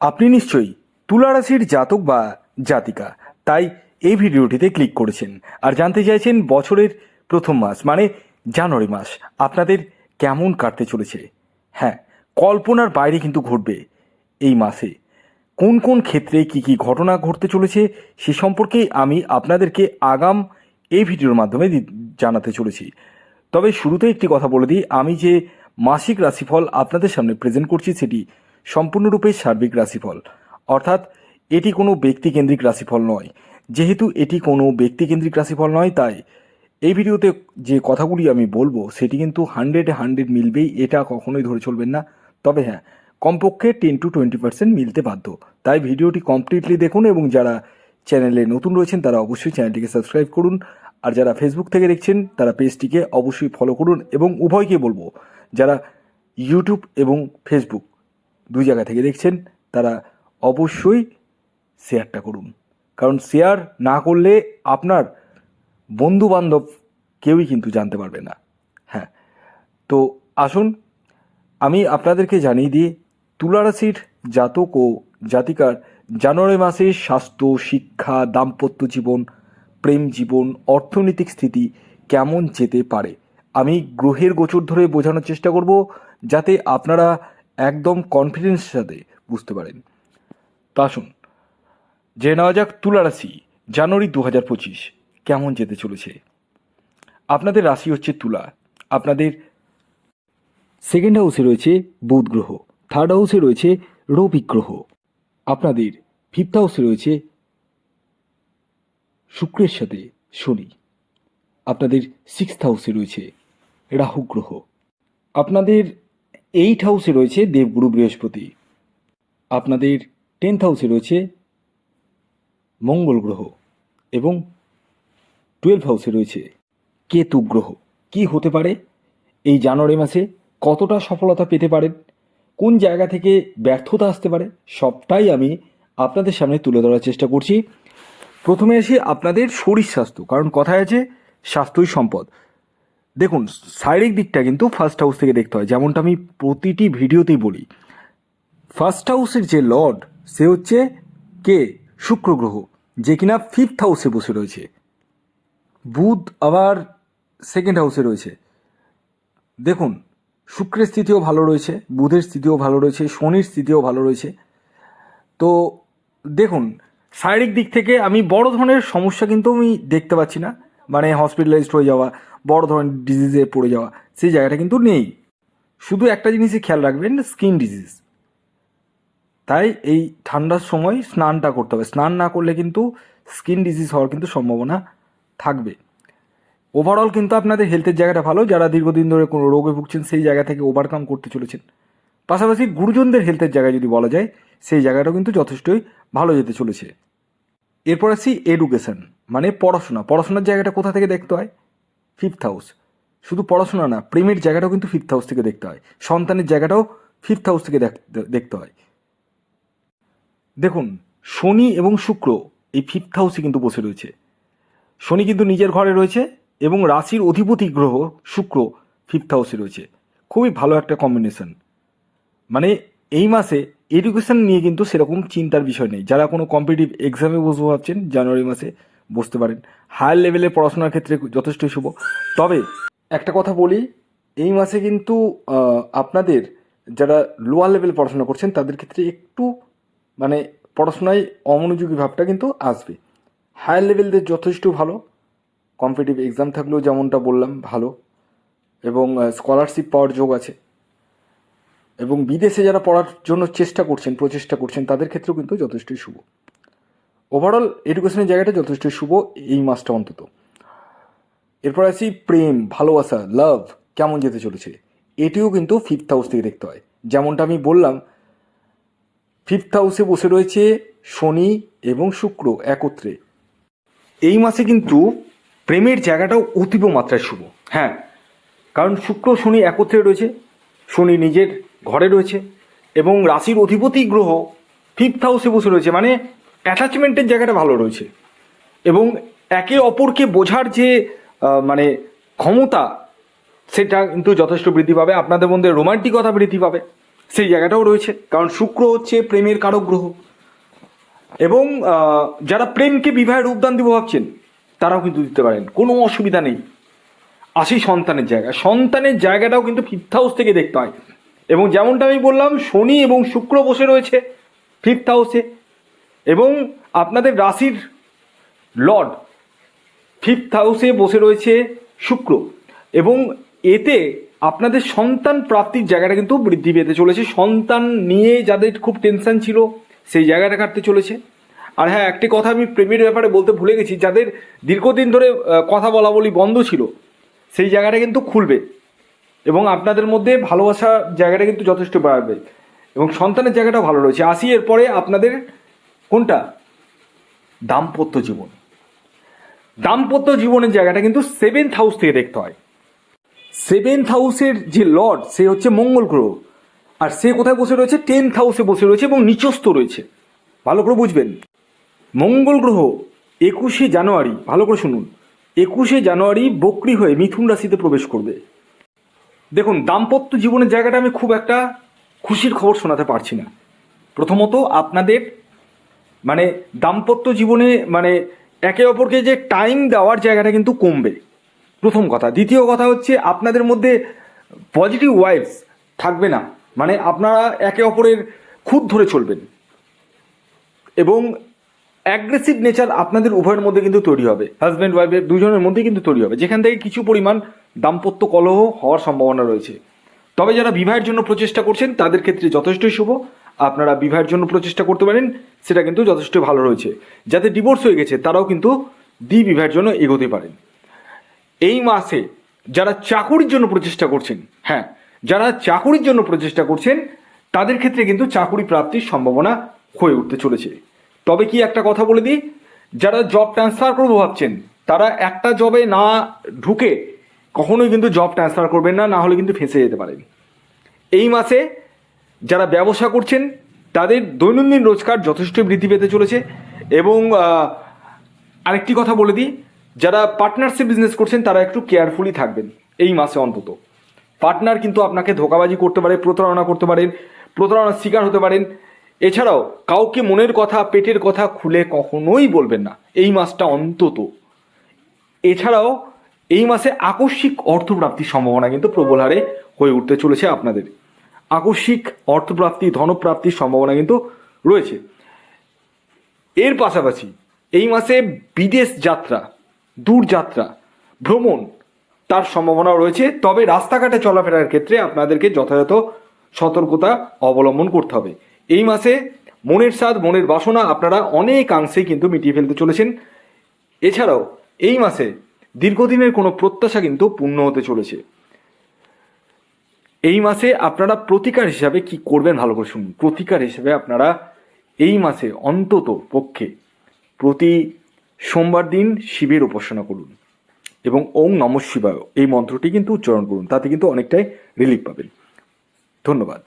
আপনি নিশ্চয়ই তুলা রাশির জাতক বা জাতিকা, তাই এই ভিডিওটিতে ক্লিক করেছেন। আর জানতে চাইছেন বছরের প্রথম মাস মানে জানুয়ারি মাস, আপনাদের কেমন কাটতে চলেছে? হ্যাঁ কল্পনার বাইরে কিন্তু ঘটবে এই মাসে। কোন কোন ক্ষেত্রে কি কি ঘটনা ঘটতে চলেছে, সে সম্পর্কে আমি আপনাদেরকে আগাম এই ভিডিওর মাধ্যমে জানাতে চলেছি। তবে শুরুতে একটি কথা বলে দিই, আমি যে মাসিক রাশিফল আপনাদের সামনে প্রেজেন্ট করছি, সেটি সম্পূর্ণরূপে সার্বিক রাশিফল। অর্থাৎ এটি কোনো ব্যক্তিকেন্দ্রিক রাশিফল নয়। যেহেতু এটি কোনো ব্যক্তিকেন্দ্রিক রাশিফল নয়, তাই এই ভিডিওতে যে কথাগুলি আমি বলব, সেটি কিন্তু হান্ড্রেডে হান্ড্রেড মিলবেই। এটা কখনোই ধরে চলবেন না। তবে হ্যাঁ কমপক্ষে টেন টু টোয়েন্টি পার্সেন্ট মিলতে বাধ্য। তাই ভিডিওটি কমপ্লিটলি দেখুন এবং যারা চ্যানেলে নতুন রয়েছেন, তারা অবশ্যই চ্যানেলটিকে সাবস্ক্রাইব করুন। আর যারা ফেসবুক থেকে দেখছেন, তারা পেজটিকে অবশ্যই ফলো করুন এবং উভয়কে বলব, যারা ইউটিউব এবং ফেসবুক দুই জায়গা থেকে দেখছেন, তারা অবশ্যই শেয়ারটা করুন। কারণ শেয়ার না করলে আপনার বন্ধু বান্ধব কেউই কিন্তু জানতে পারবে না। হ্যাঁ তো আসুন, আমি আপনাদেরকে জানিয়ে দিই, তুলারাশির জাতক ও জাতিকার জানুয়ারি মাসে স্বাস্থ্য, শিক্ষা, দাম্পত্য জীবন, প্রেম জীবন, অর্থনৈতিক স্থিতি কেমন যেতে পারে, আমি গ্রহের গোচর ধরে বোঝানোর চেষ্টা করব, যাতে আপনারা একদম কনফিডেন্সের সাথে বুঝতে পারেন। তা আসুন যে নেওয়া যাক তুলা রাশি, জানুয়ারি দু হাজার পঁচিশ, কেমন যেতে চলেছে? আপনাদের রাশি হচ্ছে তুলা, আপনাদের সেকেন্ড হাউসে রয়েছে বুধ গ্রহ থার্ড হাউসে রয়েছে রবি গ্রহ, আপনাদের ফিফথ হাউসে রয়েছে শুক্রের সাথে শনি, আপনাদের সিক্সথ হাউসে রয়েছে রাহু গ্রহ, আপনাদের এইট হাউসে রয়েছে দেবগুরু বৃহস্পতি। আপনাদের টেন্থ হাউসে রয়েছে মঙ্গল গ্রহ এবং টুয়েলভ হাউসে রয়েছে কেতু গ্রহ। কি হতে পারে? এই জানুয়ারি মাসে কতটা সফলতা পেতে পারেন? কোন জায়গা থেকে ব্যর্থতা আসতে পারে? সবটাই আমি আপনাদের সামনে তুলে ধরার চেষ্টা করছি। প্রথমে আসি আপনাদের শরীর স্বাস্থ্য, কারণ কথায় আছে স্বাস্থ্যই সম্পদ। দেখুন, শারীরিক দিকটা কিন্তু ফার্স্ট হাউস থেকে দেখতে হয়। যেমনটা আমি প্রতিটি ভিডিওতেই বলি। ফার্স্ট হাউসের যে লর্ড সে হচ্ছে কে? শুক্র গ্রহ, যে কিনা ফিফথ হাউসে বসে রয়েছে। বুধ আবার সেকেন্ড হাউসে রয়েছে। দেখুন, শুক্রের স্থিতিও ভালো রয়েছে, বুধের স্থিতিও ভালো রয়েছে, শনির স্থিতিও ভালো রয়েছে। তো, দেখুন, শারীরিক দিক থেকে আমি বড় ধরনের সমস্যা কিন্তু আমি দেখতে পাচ্ছি না। মানে হসপিটালাইজড হয়ে যাওয়া, বড় ধরনের ডিজিজে পড়ে যাওয়া, সেই জায়গাটা কিন্তু নেই। শুধু একটা জিনিসই খেয়াল রাখবেন স্কিন ডিজিজ তাই এই ঠান্ডার সময় স্নানটা করতে হবে। স্নান না করলে কিন্তু স্কিন ডিজিজ হওয়ার কিন্তু সম্ভাবনা থাকবে। ওভারঅল কিন্তু আপনাদের হেলথের জায়গাটা ভালো। যারা দীর্ঘদিন ধরে কোনো রোগে ভুগছেন, সেই জায়গা থেকে ওভারকাম করতে চলেছেন। পাশাপাশি গুরুজনদের হেলথের জায়গায় যদি বলা যায়, সেই জায়গাটাও কিন্তু যথেষ্টই ভালো যেতে চলেছে। এরপর আসি এডুকেশন মানে পড়াশোনা। পড়াশোনার জায়গাটা কোথা থেকে দেখতে হয়? ফিফথ হাউস শুধু পড়াশোনা না, প্রেমের জায়গাটাও কিন্তু ফিফথ হাউস থেকে দেখতে হয়। সন্তানের জায়গাটাও ফিফথ হাউস থেকে দেখতে হয়। দেখুন, শনি এবং শুক্র এই ফিফথ হাউসে কিন্তু বসে রয়েছে। শনি কিন্তু নিজের ঘরে রয়েছে এবং রাশির অধিপতি গ্রহ শুক্র ফিফথ হাউসে রয়েছে। খুবই ভালো একটা কম্বিনেশন মানে এই মাসে এডুকেশন নিয়ে কিন্তু সেরকম চিন্তার বিষয় নেই। যারা কোনো কম্পিটিটিভ এক্সামে বসবো ভাবছেন জানুয়ারি মাসে বসতে পারেন। হায়ার লেভেলে পড়াশোনার ক্ষেত্রে যথেষ্ট শুভ। তবে একটা কথা বলি, এই মাসে কিন্তু আপনাদের যারা লোয়ার লেভেল পড়াশোনা করছেন, তাদের ক্ষেত্রে একটু মানে পড়াশোনায় অমনোযোগী ভাবটা কিন্তু আসবে। হায়ার লেভেলদের যথেষ্ট ভালো। কম্পিটিটিভ এক্সাম থাকলেও যেমনটা বললাম, ভালো। এবং স্কলারশিপ পাওয়ার যোগ আছে। এবং বিদেশে যারা পড়ার জন্য চেষ্টা করছেন, প্রচেষ্টা করছেন, তাদের ক্ষেত্রেও কিন্তু যথেষ্টই শুভ। ওভারঅল এডুকেশনের জায়গাটা যথেষ্টই শুভ এই মাসটা অন্তত। এরপর আসি প্রেম, ভালোবাসা লাভ কেমন যেতে চলেছে? এটিও কিন্তু ফিফথ হাউস থেকে দেখতে হয়। যেমনটা আমি বললাম ফিফথ হাউসে বসে রয়েছে শনি এবং শুক্র একত্রে। এই মাসে কিন্তু প্রেমের জায়গাটাও অতীব মাত্রায় শুভ। হ্যাঁ কারণ শুক্র, শনি একত্রে রয়েছে। শনি নিজের ঘরে রয়েছে এবং রাশির অধিপতি গ্রহ ফিফথ হাউসে বসে রয়েছে মানে অ্যাটাচমেন্টের জায়গাটা ভালো রয়েছে। এবং একে অপরকে বোঝার যে মানে ক্ষমতা, সেটা কিন্তু যথেষ্ট বৃদ্ধি পাবে। আপনাদের মধ্যে রোমান্টিকতা বৃদ্ধি পাবে। সেই জায়গাটাও রয়েছে, কারণ শুক্র হচ্ছে প্রেমের কারক গ্রহ। এবং যারা প্রেমকে বিবাহের রূপদান দিব ভাবছেন, তারাও কিন্তু দিতে পারেন, কোনো অসুবিধা নেই। আসি সন্তানের জায়গা, সন্তানের জায়গাটাও কিন্তু ফিফথ হাউস থেকে দেখতে হয়। এবং যেমনটা আমি বললাম, শনি এবং শুক্র বসে রয়েছে ফিফথ হাউসে এবং আপনাদের রাশির লর্ড ফিফথ হাউসে বসে রয়েছে শুক্র। এবং এতে আপনাদের সন্তান প্রাপ্তির জায়গাটা কিন্তু বৃদ্ধি পেতে চলেছে। সন্তান নিয়ে যাদের খুব টেনশন ছিল, সেই জায়গাটা কাটতে চলেছে। আর হ্যাঁ একটি কথা আমি প্রেমের ব্যাপারে বলতে ভুলে গেছি, যাদের দীর্ঘদিন ধরে কথা বলা বলি বন্ধ ছিল, সেই জায়গাটা কিন্তু খুলবে। এবং আপনাদের মধ্যে ভালোবাসার জায়গাটা কিন্তু যথেষ্ট বাড়বে এবং সন্তানের জায়গাটা ভালো রয়েছে। আসি এরপরে আপনাদের কোনটা? দাম্পত্য জীবন। দাম্পত্য জীবনের জায়গাটা কিন্তু সেভেন্থ হাউস থেকে দেখতে হয়। সেভেন্থ হাউসের যে লর্ড সে হচ্ছে মঙ্গল গ্রহ। আর সে কোথায় বসে রয়েছে? টেন্থ হাউসে বসে রয়েছে এবং নিচস্থ রয়েছে। ভালো করে বুঝবেন। মঙ্গল গ্রহ, একুশে জানুয়ারি, ভালো করে শুনুন। একুশে জানুয়ারি বকরি হয়ে মিথুন রাশিতে প্রবেশ করবে। দেখুন, দাম্পত্য জীবনের জায়গাটা আমি খুব একটা খুশির খবর শোনাতে পারছি না। প্রথমত আপনাদের মানে দাম্পত্য জীবনে মানে একে অপরকে যে টাইম দেওয়ার জায়গাটা কিন্তু কমবে। প্রথম কথা। দ্বিতীয় কথা হচ্ছে, আপনাদের মধ্যে পজিটিভ ওয়াইবস থাকবে না। মানে আপনারা একে অপরের খুদ ধরে চলবেন। এবং অ্যাগ্রেসিভ নেচার আপনাদের উভয়ের মধ্যে কিন্তু তৈরি হবে। হাজব্যান্ড ওয়াইফের দুজনের মধ্যে কিন্তু তৈরি হবে। যেখান থেকে কিছু পরিমাণ দাম্পত্য কলহ হওয়ার সম্ভাবনা রয়েছে। তবে যারা বিবাহের জন্য প্রচেষ্টা করছেন, তাদের ক্ষেত্রে যথেষ্টই শুভ। আপনারা বিবাহের জন্য প্রচেষ্টা করতে পারেন, সেটা কিন্তু যথেষ্ট ভালো রয়েছে। যাদের ডিভোর্স হয়ে গেছে, তারাও কিন্তু দ্বি বিবাহের জন্য এগোতে পারেন। এই মাসে যারা চাকুরির জন্য প্রচেষ্টা করছেন হ্যাঁ যারা চাকুরির জন্য প্রচেষ্টা করছেন, তাদের ক্ষেত্রে কিন্তু চাকুরি প্রাপ্তির সম্ভাবনা হয়ে উঠতে চলেছে। তবে কি একটা কথা বলে দিই? যারা জব ট্রান্সফার করব ভাবছেন, তারা একটা জবে না ঢুকে কখনোই কিন্তু জব ট্রান্সফার করবেন না না হলে কিন্তু ফেঁসে যেতে পারেন। এই মাসে যারা ব্যবসা করছেন, তাদের দৈনন্দিন রোজগার যথেষ্ট বৃদ্ধি পেতে চলেছে এবং আরেকটি কথা বলে দিই, যারা পার্টনারশিপ বিজনেস করছেন, তারা একটু কেয়ারফুলি থাকবেন এই মাসে অন্তত। পার্টনার কিন্তু আপনাকে ধোকাবাজি করতে পারে, প্রতারণা করতে পারেন প্রতারণার শিকার হতে পারেন। এছাড়াও কাউকে মনের কথা, পেটের কথা খুলে কখনোই বলবেন না এই মাসটা অন্তত। এছাড়াও এই মাসে আকস্মিক অর্থপ্রাপ্তির সম্ভাবনা কিন্তু প্রবল হারে হয়ে উঠতে চলেছে আপনাদের। আকস্মিক অর্থপ্রাপ্তি, ধনপ্রাপ্তির সম্ভাবনা কিন্তু রয়েছে। এর পাশাপাশি এই মাসে বিদেশ যাত্রা, দূর যাত্রা, ভ্রমণ তার সম্ভাবনা রয়েছে। তবে রাস্তাঘাটে চলাফেরার ক্ষেত্রে আপনাদেরকে যথাযথ সতর্কতা অবলম্বন করতে হবে। এই মাসে মনের স্বাদ, মনের বাসনা আপনারা অনেকাংশেই কিন্তু মিটিয়ে ফেলতে চলেছেন। এছাড়াও এই মাসে দীর্ঘদিনের কোনো প্রত্যাশা কিন্তু পূর্ণ হতে চলেছে। এই মাসে আপনারা প্রতিকার হিসাবে কি করবেন ভালো করে শুনুন। প্রতিকার হিসাবে আপনারা এই মাসে অন্তত পক্ষে প্রতি সোমবার দিন শিবের উপাসনা করুন এবং ওং নম শিবায় এই মন্ত্রটি কিন্তু উচ্চারণ করুন, তাতে কিন্তু অনেকটাই রিলিফ পাবেন। ধন্যবাদ।